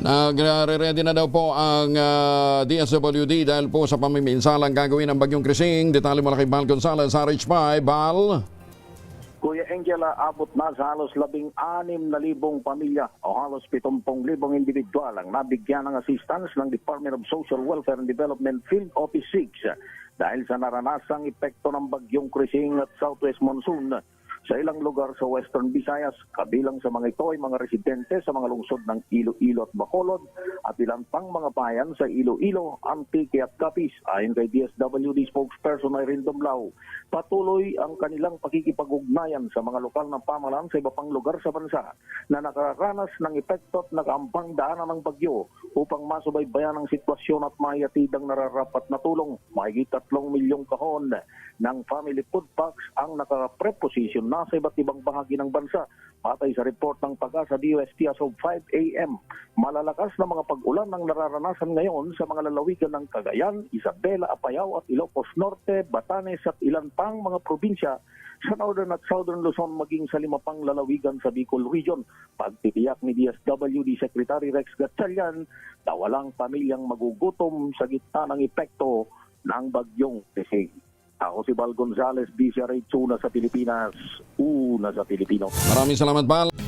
Nagre-ready na daw po ang ah, DSWD dahil po sa pamiminsalang gagawin ng Bagyong Krising. Detalye mo na kay Val Gonzalez, RH5. Val? Kuya Angela, abot na sa halos labing anim na libong pamilya o halos pitumpong libong individual ang nabigyan ng assistance ng Department of Social Welfare and Development Field Office 6 dahil sa naranasang epekto ng bagyong Krising at Southwest Monsoon sa ilang lugar sa Western Visayas. Kabilang sa mga ito ay mga residente sa mga lungsod ng Iloilo at Bacolod at ilang pang mga bayan sa Iloilo, Antique at Capiz. Ayon kay DSWD spokesperson Irene Domlao, patuloy ang kanilang pakikipag-ugnayan sa mga lokal na pamahalaan sa iba pang lugar sa bansa na nakaranas ng epekto at nakaampang daanan ng bagyo upang masubaybayan ang sitwasyon at maiatid ang nararapat na tulong. Mahigit 3 milyong kahon ng family food packs ang nakapreposition na sa iba't ibang bahagi ng bansa. Patay sa report ng pag-asa DOST as of 5 a.m. Malalakas na mga pag-ulan ang nararanasan ngayon sa mga lalawigan ng Cagayan, Isabela, Apayao at Ilocos Norte, Batanes at ilan pang mga probinsya sa Northern at Southern Luzon maging sa lima pang lalawigan sa Bicol Region. Pagtitiyak ni DSWD Secretary Rex Gatchalian na walang pamilyang magugutom sa gitna ng epekto ng bagyong Tesig. Ako si Val Gonzalez, DCRH, una sa Pilipinas, una sa Pilipino. Maraming salamat, Val.